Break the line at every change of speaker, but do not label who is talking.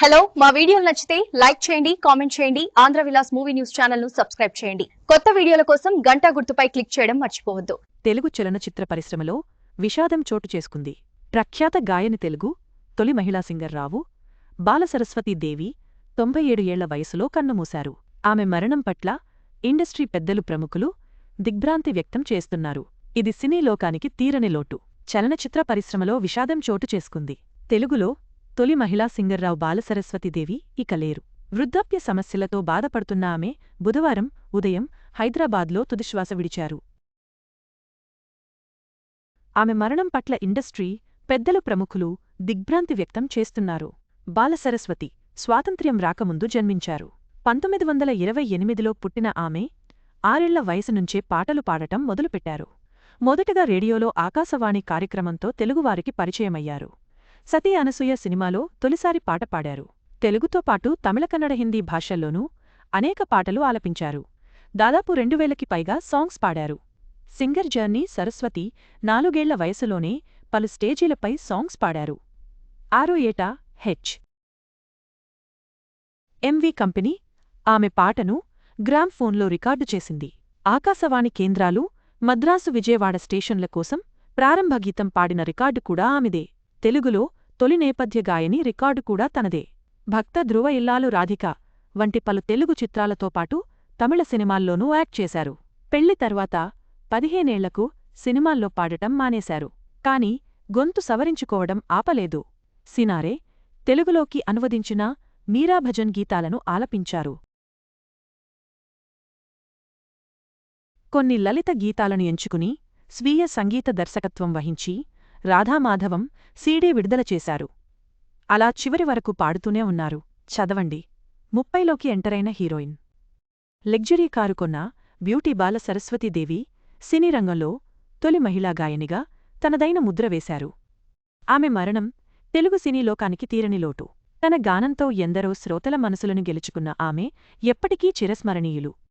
Hello మా వీడియోలు నచ్చితే లైక్ చేయండి కామెంట్ చేయండి ఆంధ్ర విలాస్ మూవీ న్యూస్ ఛానల్ను సబ్స్క్రైబ్ చేయండి. కొత్త వీడియోల కోసం గంటా గుర్తుపై క్లిక్ చేయడం మర్చిపోవద్దు.
తెలుగు చలనచిత్ర పరిశ్రమలో విషాదం చోటు చేసుకుంది. ప్రఖ్యాత గాయని తెలుగు తొలి మహిళా సింగర్ రావు బాలసరస్వతీదేవి తొంభై ఏడు ఏళ్ళ వయసులో కన్నుమూశారు. ఆమె మరణం పట్ల ఇండస్ట్రీ పెద్దలు ప్రముఖులు దిగ్భ్రాంతి వ్యక్తం చేస్తున్నారు. ఇది సినీ లోకానికి తీరని లోటు. చలనచిత్ర పరిశ్రమలో విషాదం చోటు చేసుకుంది. తెలుగులో తొలి మహిళా సింగర్రావు బాలసరస్వతిదేవి ఇక లేరు. వృద్ధాప్య సమస్యలతో బాధపడుతున్న ఆమె బుధవారం ఉదయం హైదరాబాద్లో తుదిశ్వాస విడిచారు. ఆమె మరణం పట్ల ఇండస్ట్రీ పెద్దలు ప్రముఖులు దిగ్భ్రాంతి వ్యక్తం చేస్తున్నారు. బాలసరస్వతి స్వాతంత్ర్యం రాకముందు జన్మించారు. పంతొమ్మిది వందల ఇరవై ఎనిమిదిలో పుట్టిన ఆమె ఆరేళ్ళ వయసు నుంచే పాటలు పాడటం మొదలుపెట్టారు. మొదటగా రేడియోలో ఆకాశవాణి కార్యక్రమంతో తెలుగువారికి పరిచయమయ్యారు. సతీ అనసూయ సినిమాలో తొలిసారి పాట పాడారు. తెలుగుతో పాటు తమిళ కన్నడ హిందీ భాషల్లోనూ అనేక పాటలు ఆలపించారు. దాదాపు రెండు వేలకి పైగా సాంగ్స్ పాడారు. సింగర్ జర్నీ సరస్వతి నాలుగేళ్ళ వయసులోనే పలు స్టేజీలపై సాంగ్స్ పాడారు. ఆరో ఏటా హెచ్. ఎంవి కంపెనీ ఆమె పాటను గ్రామ్ ఫోన్లో రికార్డు చేసింది. ఆకాశవాణి కేంద్రాలు మద్రాసు విజయవాడ స్టేషన్ల కోసం ప్రారంభ గీతం పాడిన రికార్డు కూడా ఆమెదే. తెలుగులో తొలి నేపథ్య గాయని రికార్డు కూడా తనదే. భక్త ధ్రువ ఇల్లాలు రాధిక వంటి పలు తెలుగు చిత్రాలతో పాటు తమిళ సినిమాల్లోనూ యాక్ట్ చేశారు. పెళ్ళి తర్వాత పదిహేనేళ్ళకు సినిమాల్లో పాడటం మానేశారు. కాని గొంతు సవరించుకోవడం ఆపలేదు. సినారే తెలుగులోకి అనువదించిన మీరాభజన్ గీతాలను ఆలపించారు. కొన్ని లలిత గీతాలను ఎంచుకుని స్వీయ సంగీత దర్శకత్వం వహించి రాధామాధవం సీడీ విడుదల చేశారు. అలా చివరి వరకు పాడుతూనే ఉన్నారు. చదవండి. ముప్పైలోకి ఎంటరైన హీరోయిన్. లగ్జరీ కారు కొన్న బ్యూటీ బాల సరస్వతీదేవి సినీ రంగంలో తొలి మహిళా గాయనిగా తనదైన ముద్ర వేశారు. ఆమె మరణం తెలుగు సినీ లోకానికి తీరని లోటు. తన గానంతో ఎందరో శ్రోతల మనసులను గెలుచుకున్న ఆమె ఎప్పటికీ చిరస్మరణీయులు.